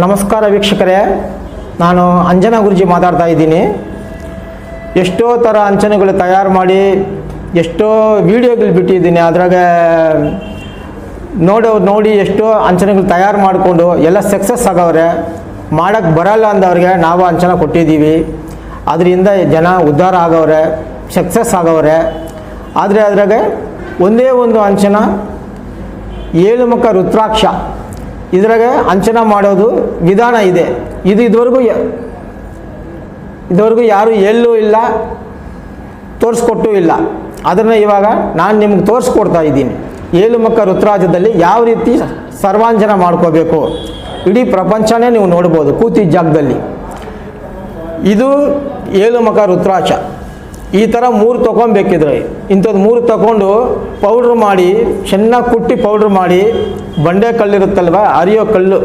ನಮಸ್ಕಾರ ವೀಕ್ಷಕರೇ. ನಾನು ಅಂಜನಾ ಗುರುಜಿ ಮಾತಾಡ್ತಾ ಇದ್ದೀನಿ. ಎಷ್ಟೋ ಥರ ಅಂಚನೆಗಳು ತಯಾರು ಮಾಡಿ, ಎಷ್ಟೋ ವಿಡಿಯೋಗಳು ಬಿಟ್ಟಿದ್ದೀನಿ. ಅದ್ರಾಗ ನೋಡೋ, ನೋಡಿ ಎಷ್ಟೋ ಅಂಚನೆಗಳು ತಯಾರು ಮಾಡಿಕೊಂಡು ಎಲ್ಲ ಸಕ್ಸಸ್ ಆಗವ್ರೆ. ಮಾಡೋಕ್ಕೆ ಬರಲ್ಲ ಅಂದವ್ರಿಗೆ ನಾವು ಅಂಚನ ಕೊಟ್ಟಿದ್ದೀವಿ. ಅದರಿಂದ ಜನ ಉದ್ಧಾರ ಆಗವ್ರೆ, ಸಕ್ಸಸ್ ಆಗವ್ರೆ. ಆದರೆ ಅದ್ರಾಗೆ ಒಂದೇ ಒಂದು ಅಂಚನ ಏಳು ಮುಖ ರುದ್ರಾಕ್ಷ. ಇದ್ರಾಗ ಅಂಚನ ಮಾಡೋದು ವಿಧಾನ ಇದೆ. ಇದು ಇದುವರೆಗೂ ಇದುವರೆಗೂ ಯಾರು ಎಲ್ಲೂ ಇಲ್ಲ, ತೋರಿಸ್ಕೊಟ್ಟು ಇಲ್ಲ. ಅದನ್ನು ಇವಾಗ ನಾನು ನಿಮ್ಗೆ ತೋರಿಸ್ಕೊಡ್ತಾ ಇದ್ದೀನಿ. ಏಳು ಮಕ್ಕ ರುದ್ರಾಜದಲ್ಲಿ ಯಾವ ರೀತಿ ಸರ್ವಾಂಜನ ಮಾಡ್ಕೋಬೇಕು? ಇಡೀ ಪ್ರಪಂಚನೇ ನೀವು ನೋಡ್ಬೋದು ಕೂತಿ ಜಾಗದಲ್ಲಿ. ಇದು ಏಳು ಮುಖ ರುದ್ರಾಕ್ಷ ಈ ಥರ ಮೂರು ತೊಗೊಬೇಕಿದ್ರೆ ಇಂಥದ್ದು ಮೂರು ತಗೊಂಡು ಪೌಡ್ರ್ ಮಾಡಿ, ಚೆನ್ನಾಗಿ ಕುಟ್ಟಿ ಪೌಡ್ರ್ ಮಾಡಿ, ಬಂಡೆ ಕಲ್ಲಿರುತ್ತಲ್ವ ಅರಿಯೋ ಕಲ್ಲು